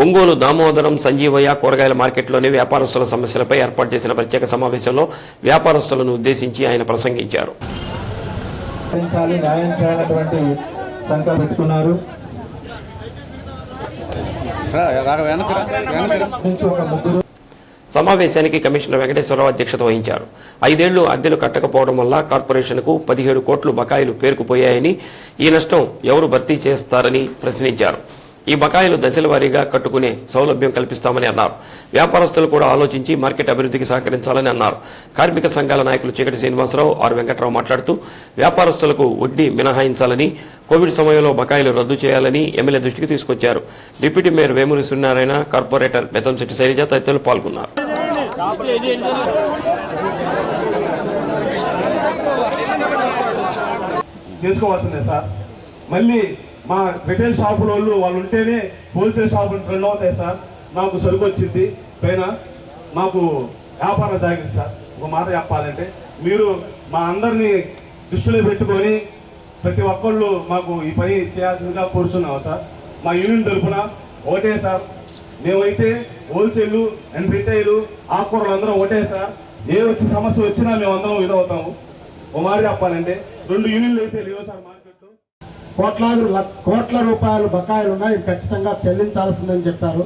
ఒంగోలు దామోదరం సంజీవయ్య కూరగాయల మార్కెట్లోని వ్యాపారస్తుల సమస్యలపై ఏర్పాటు చేసిన ప్రత్యేక సమావేశంలో వ్యాపారస్తులను ఉద్దేశించి ఆయన ప్రసంగించారు. సమావేశానికి కమిషనర్ వెంకటేశ్వరరావు అధ్యక్షత వహించారు. ఐదేళ్ళు అద్దెలు కట్టకపోవడం వల్ల కార్పొరేషన్కు పదిహేడు కోట్లు బకాయిలు పేరుకుపోయాయని ఈ నష్టం ఎవరు భర్తీ చేస్తారని ప్రశ్నించారు. ఈ బకాయిలు దశల వారీగా కట్టుకునే సౌలభ్యం కల్పిస్తామని అన్నారు. వ్యాపారస్తులు కూడా ఆలోచించి మార్కెట్ అభివృద్ధికి సహకరించాలని అన్నారు. కార్మిక సంఘాల నాయకులు చీకటి శ్రీనివాసరావు ఆర్ వెంకట్రావు మాట్లాడుతూ వ్యాపారస్తులకు వడ్డీ మినహాయించాలని కోవిడ్ సమయంలో బకాయిలు రద్దు చేయాలని ఎమ్మెల్యే దృష్టికి తీసుకొచ్చారు. Deputy mayor Vemuri Suryanarayana corporator Bethamsetti Sailaja తదితరులు పాల్గొన్నారు. చేసుకోవాల్సిందే సార్. మళ్ళీ మా రిటైల్ షాపుల వాళ్ళు వాళ్ళు ఉంటేనే హోల్సేల్ షాపులు రన్ అవుతాయి సార్. మాకు సరుకు వచ్చింది పైన మాకు వ్యాపారం సాగింది సార్. ఒక మాట చెప్పాలంటే మీరు మా అందరినీ దృష్టిలో పెట్టుకొని ప్రతి ఒక్కళ్ళు మాకు ఈ పని చేయాల్సిందిగా కోరుచున్నాం సార్. మా యూనియన్ తరఫున ఒకటే సార్. మేమైతే హోల్సేల్ అండ్ రిటైల్ ఆకుకూరలు అందరం ఒకటే సార్. ఏ వచ్చి సమస్య వచ్చినా మేము అందరం ఇదవుతాము. ఒక మాట చెప్పాలంటే రెండు యూనియన్లు అయితే లేవు సార్ మా కోట్లాది కోట్ల రూపాయలు బకాయిలు ఉన్నాయి ఖచ్చితంగా చెల్లించాల్సిందని చెప్పారు.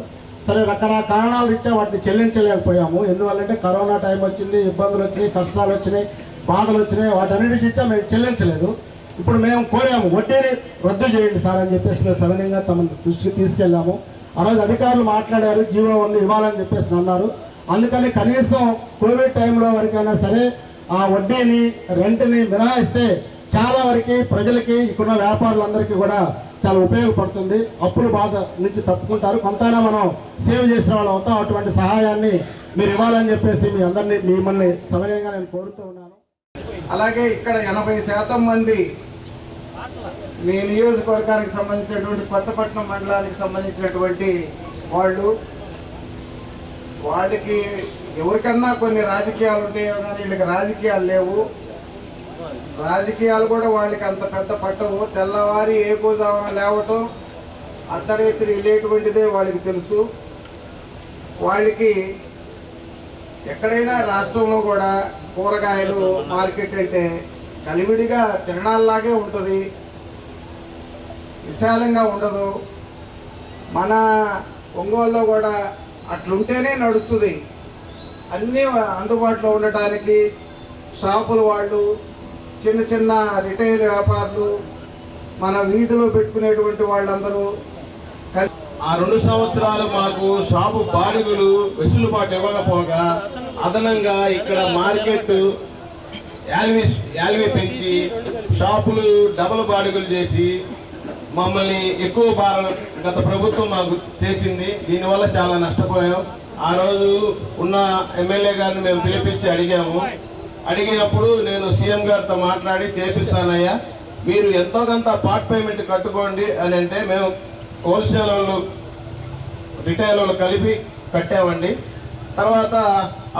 సరే రకరకాల కారణాలు ఇచ్చా వాటిని చెల్లించలేకపోయాము. ఎందువల్లంటే కరోనా టైం వచ్చింది ఇబ్బందులు వచ్చినాయి కష్టాలు వచ్చినాయి బాధలు వచ్చినాయి వాటన్నిటికి ఇచ్చా మేము చెల్లించలేదు. ఇప్పుడు మేము కోరాము వడ్డీని రద్దు చేయండి సార్ అని చెప్పేసి మేము సవినయంగా తమ దృష్టికి తీసుకెళ్ళాము. ఆ రోజు అధికారులు మాట్లాడారు జీవో వన్ ఇవ్వాలని చెప్పేసి అన్నారు. అందుకని కనీసం కోవిడ్ టైంలో వరకైనా సరే ఆ వడ్డీని రెంట్ని మినహాయిస్తే చాలా వరకు ప్రజలకి ఇక్కడున్న వ్యాపారులందరికీ కూడా చాలా ఉపయోగపడుతుంది. అప్పుల బాధ నుంచి తప్పుకుంటారు. కొంతైనా మనం సేవ్ చేసిన వాళ్ళు అవుతాం. అటువంటి సహాయాన్ని మీరు ఇవ్వాలని చెప్పేసి మీ అందరినీ మిమ్మల్ని సమయంగా నేను కోరుతూ ఉన్నాను. అలాగే ఇక్కడ ఎనభై శాతం మంది మీ నియోజకవర్గానికి సంబంధించినటువంటి కొత్తపట్నం మండలానికి సంబంధించినటువంటి వాళ్ళు వాళ్ళకి ఎవరికన్నా కొన్ని రాజకీయాలు ఉంటాయో కానీ వీళ్ళకి రాజకీయాలు లేవు. రాజకీయాలు కూడా వాళ్ళకి అంత పెద్ద పట్టవు. తెల్లవారి ఏ కూజావన లేవటం అర్ధరాత్రి వెళ్ళేటువంటిదే వాళ్ళకి తెలుసు. వాళ్ళకి ఎక్కడైనా రాష్ట్రంలో కూడా కూరగాయలు మార్కెట్ అంటే కలివిడిగా తిరణాల్లాగే ఉంటుంది. విశాలంగా ఉండదు. మన ఒంగోలులో కూడా అట్లుంటేనే నడుస్తుంది. అన్నీ అందుబాటులో ఉండటానికి షాపుల వాళ్ళు చిన్న చిన్న రిటైల్ వ్యాపారులు మన వీధిలో పెట్టుకునేటువంటి వాళ్ళందరూ ఆ రెండు సంవత్సరాలు మాకు షాపు బాడుగులు వెసులుబాటు ఇవ్వకపోగా అదనంగా ఇక్కడ మార్కెట్ యాల్వి యాల్వి పెంచి షాపులు డబల్ బాడుగులు చేసి మమ్మల్ని ఎక్కువ భారం గత ప్రభుత్వం మాకు చేసింది. దీనివల్ల చాలా నష్టపోయాం. ఆ రోజు ఉన్న ఎమ్మెల్యే గారిని మేము పిలిపించి అడిగాము. అడిగినప్పుడు నేను సీఎం గారితో మాట్లాడి చేపిస్తానయ్యా. మీరు ఎంతో కొంత పార్ట్ పేమెంట్ కట్టుకోండి అని అంటే మేము హోల్సేల్ వాళ్ళు రిటైల్ వాళ్ళు కలిపి కట్టామండి. తర్వాత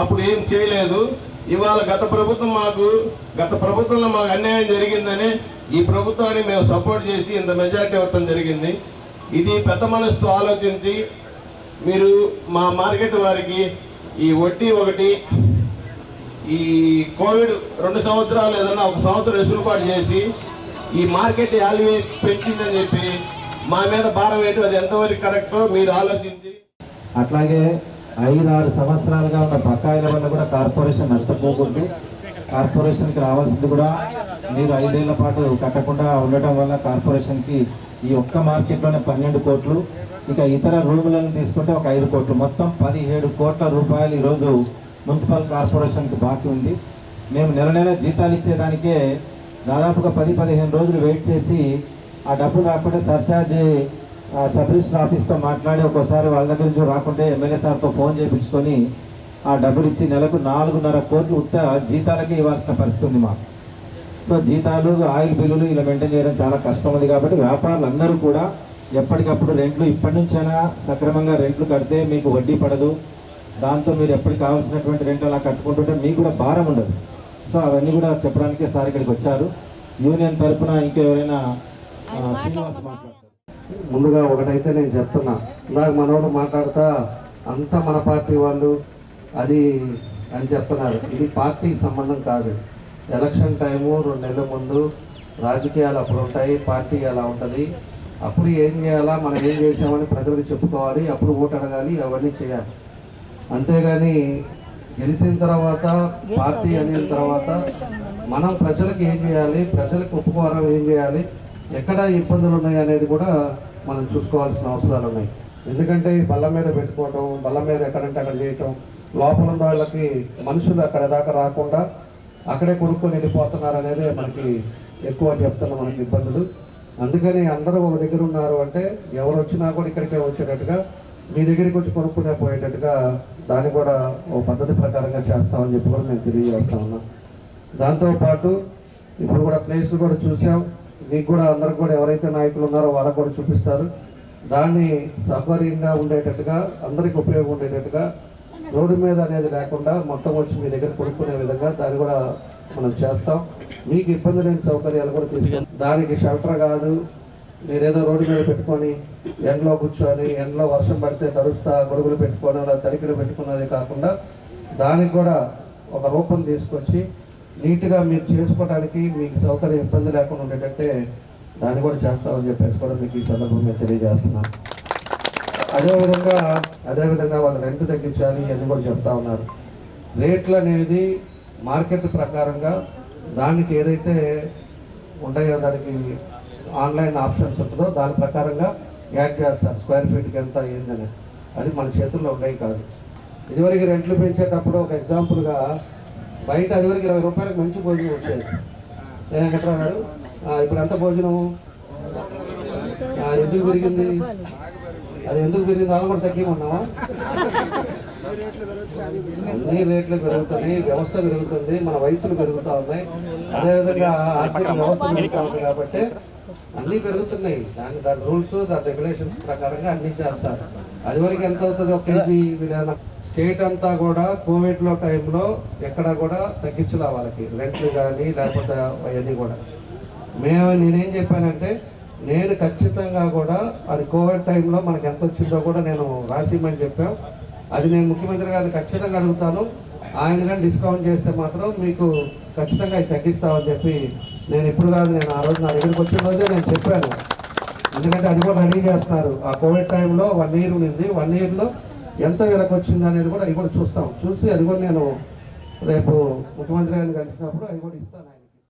అప్పుడు ఏం చేయలేదు. ఇవాళ గత ప్రభుత్వం మాకు గత ప్రభుత్వంలో మాకు అన్యాయం జరిగిందని ఈ ప్రభుత్వాన్ని మేము సపోర్ట్ చేసి ఇంత మెజారిటీ ఇవ్వటం జరిగింది. ఇది పెద్ద మనసుతో ఆలోచించి మీరు మా మార్కెట్ వారికి ఈ వడ్డీ ఒకటి ఈ కోవిడ్ రెండు సంవత్సరాలు ఏదన్నా ఒక సంవత్సరం వెసులుబాటు చేసి ఈ మార్కెట్ యాల్వే పెంచిందని చెప్పి మా మీద భారం ఏంటి అది ఎంతవరకు కరెక్టో మీరు ఆలోచించి. అట్లాగే ఐదు ఆరు సంవత్సరాలుగా ఉన్న బకాయిల వల్ల కూడా కార్పొరేషన్ నష్టపోకుంది. కార్పొరేషన్కి రావాల్సింది కూడా మీరు ఐదేళ్ళ పాటు కట్టకుండా ఉండటం వల్ల కార్పొరేషన్కి ఈ ఒక్క మార్కెట్లోనే పన్నెండు కోట్లు ఇక ఇతర రూములను తీసుకుంటే ఒక ఐదు కోట్లు. మొత్తం పదిహేడు కోట్ల రూపాయలు ఈరోజు మున్సిపల్ కార్పొరేషన్కి బాకీ ఉంది. మేము నెల నెల జీతాలు ఇచ్చేదానికే దాదాపుగా పది పదిహేను రోజులు వెయిట్ చేసి ఆ డబ్బులు రాకుండా సర్చార్జ్ ఆ సబ్ రిజిస్టర్ ఆఫీస్తో మాట్లాడి ఒక్కోసారి వాళ్ళ దగ్గర నుంచి రాకుంటే ఎమ్మెల్యే సార్తో ఫోన్ చేయించుకొని ఆ డబ్బులు ఇచ్చి నెలకు నాలుగున్నర కోట్లు ఉత్త జీతాలకి ఇవ్వాల్సిన పరిస్థితి ఉంది మాకు. సో జీతాలు ఆయిల్ బిల్లులు ఇలా మెయింటైన్ చేయడం చాలా కష్టం ఉంది కాబట్టి వ్యాపారులు అందరూ కూడా ఎప్పటికప్పుడు రెంట్లు ఇప్పటి నుంచైనా సక్రమంగా రెంట్లు కడితే మీకు వడ్డీ పడదు. దాంతో మీరు ఎప్పటికి కావాల్సినటువంటి రెంట్ అలా కట్టుకుంటుంటే మీకు కూడా భారం ఉండదు. సో అవన్నీ కూడా చెప్పడానికి సార్ ఇక్కడికి వచ్చారు. యూనియన్ తరపున ఇంకెవరైనా శ్రీనివాస్ మాట్లాడతారు. ముందుగా ఒకటైతే నేను చెప్తున్నా. ఇందాక మనోడు మాట్లాడుతా అంతా మన పార్టీ వాళ్ళు అది అని చెప్తున్నారు. ఇది పార్టీకి సంబంధం కాదు. ఎలక్షన్ టైము రెండు నెలల ముందు రాజకీయాలు అప్పుడు ఉంటాయి పార్టీ అలా ఉంటుంది. అప్పుడు ఏం చేయాలా మనం ఏం చేసామని ప్రజలకు చెప్పుకోవాలి అప్పుడు ఓటు అడగాలి అవన్నీ చేయాలి. అంతేగాని గెలిచిన తర్వాత పార్టీ అయిన తర్వాత మనం ప్రజలకు ఏం చేయాలి ప్రజలకు ఉపకారం ఏం చేయాలి ఎక్కడ ఇబ్బందులు ఉన్నాయి అనేది కూడా మనం చూసుకోవాల్సిన అవసరాలు ఉన్నాయి. ఎందుకంటే బల్ల మీద పెట్టుకోవటం బల్ల మీద ఎక్కడంటే అక్కడ చేయటం లోపల ఉన్న వాళ్ళకి మనుషులు అక్కడ దాకా రాకుండా అక్కడే కొనుక్కొని వెళ్ళిపోతున్నారు అనేది మనకి ఎక్కువ చెప్తున్న మనకి ఇబ్బందులు. అందుకని అందరూ ఒక దగ్గర ఉన్నారు అంటే ఎవరు వచ్చినా కూడా ఇక్కడికే వచ్చేటట్టుగా మీ దగ్గరికి వచ్చి కొనుక్కునే పోయేటట్టుగా దాన్ని కూడా ఓ పద్ధతి ప్రకారంగా చేస్తామని చెప్పి కూడా మేము తెలియజేస్తా ఉన్నాం. దాంతోపాటు ఇప్పుడు కూడా ప్లేస్లు కూడా చూసాం. మీకు కూడా అందరికి కూడా ఎవరైతే నాయకులు ఉన్నారో వాళ్ళకు కూడా చూపిస్తారు. దాన్ని సౌకర్యంగా ఉండేటట్టుగా అందరికి ఉపయోగం ఉండేటట్టుగా రోడ్డు మీద అనేది లేకుండా మొత్తం వచ్చి మీ దగ్గర కొనుక్కునే విధంగా దాన్ని కూడా మనం చేస్తాం. మీకు ఇబ్బంది లేని సౌకర్యాలు కూడా తీసుకుంటాం. దానికి షెల్టర్ కాదు మీరేదో రోడ్డు మీద పెట్టుకొని ఎండలో కూర్చొని ఎండలో వర్షం పడితే తరుస్తా గొడుగులు పెట్టుకొని అలా తడికలు పెట్టుకున్నది కాకుండా దానికి కూడా ఒక రూపం తీసుకొచ్చి నీట్గా మీరు చేసుకోవడానికి మీకు సౌకర్యం ఇబ్బంది లేకుండా ఉండేటట్టే దాన్ని కూడా చేస్తామని చెప్పేసి కూడా మీకు ఈ సందర్భంగా తెలియజేస్తున్నాను అదేవిధంగా అదేవిధంగా వాళ్ళు రెంట్ తగ్గించాలి అని కూడా చెప్తా ఉన్నారు. రేట్లు అనేది మార్కెట్ ప్రకారంగా దానికి ఏదైతే ఉంటాయో దానికి ఆన్లైన్ ఆప్షన్స్ ఉంటుందో దాని ప్రకారంగా యాడ్ చేస్తారు. స్క్వేర్ ఫీట్కి ఎంత ఏందని అది మన చేతుల్లో ఉండేవి కాదు. ఇదివరకు రెంట్లు పెంచేటప్పుడు ఒక ఎగ్జాంపుల్గా బయట అదివరకు ఇరవై రూపాయలకు మంచి భోజనం వచ్చేది. ఏ వెంకట్రావు గారు? ఇప్పుడు ఎంత భోజనము? ఎందుకు పెరిగింది? అది ఎందుకు పెరిగింది? వాళ్ళు కూడా తగ్గిమన్నావా? అన్ని రేట్లు పెరుగుతున్నాయి వ్యవస్థ పెరుగుతుంది మన వయసులు పెరుగుతూ ఉన్నాయి. అదేవిధంగా ఆర్థిక వ్యవస్థ పెరుగుతూ ఉంది కాబట్టి అన్నీ పెరుగుతున్నాయి. దాని దాని రూల్స్ దాని రెగ్యులేషన్స్ ప్రకారంగా అన్ని చేస్తారు. అది వరకు ఎంత అవుతుంది ఒక కేజీ విధానం? స్టేట్ అంతా కూడా కోవిడ్లో టైంలో ఎక్కడ కూడా తగ్గించలే వాళ్ళకి. రెంట్లు కానీ లేకపోతే అవన్నీ కూడా. మేము నేనేం చెప్పానంటే నేను ఖచ్చితంగా కూడా అది కోవిడ్ టైంలో మనకు ఎంత వచ్చిందో కూడా నేను రాసిమని చెప్పాం. అది నేను ముఖ్యమంత్రి గారిని ఖచ్చితంగా అడుగుతాను. ఆయన కానీ డిస్కౌంట్ చేస్తే మాత్రం మీకు ఖచ్చితంగా తగ్గిస్తామని చెప్పి నేను ఇప్పుడు కాదు నేను ఆ రోజు నా దగ్గరికి వచ్చిన రోజే నేను చెప్పాను. ఎందుకంటే అది కూడా రెడీ చేస్తున్నారు ఆ కోవిడ్ టైంలో వన్ ఇయర్ ఉంది వన్ ఇయర్లో ఎంత వీళ్ళకి వచ్చింది అనేది కూడా అది కూడా చూస్తాం. చూసి అది కూడా నేను రేపు ముఖ్యమంత్రి గారిని కలిసినప్పుడు అది కూడా ఇస్తాను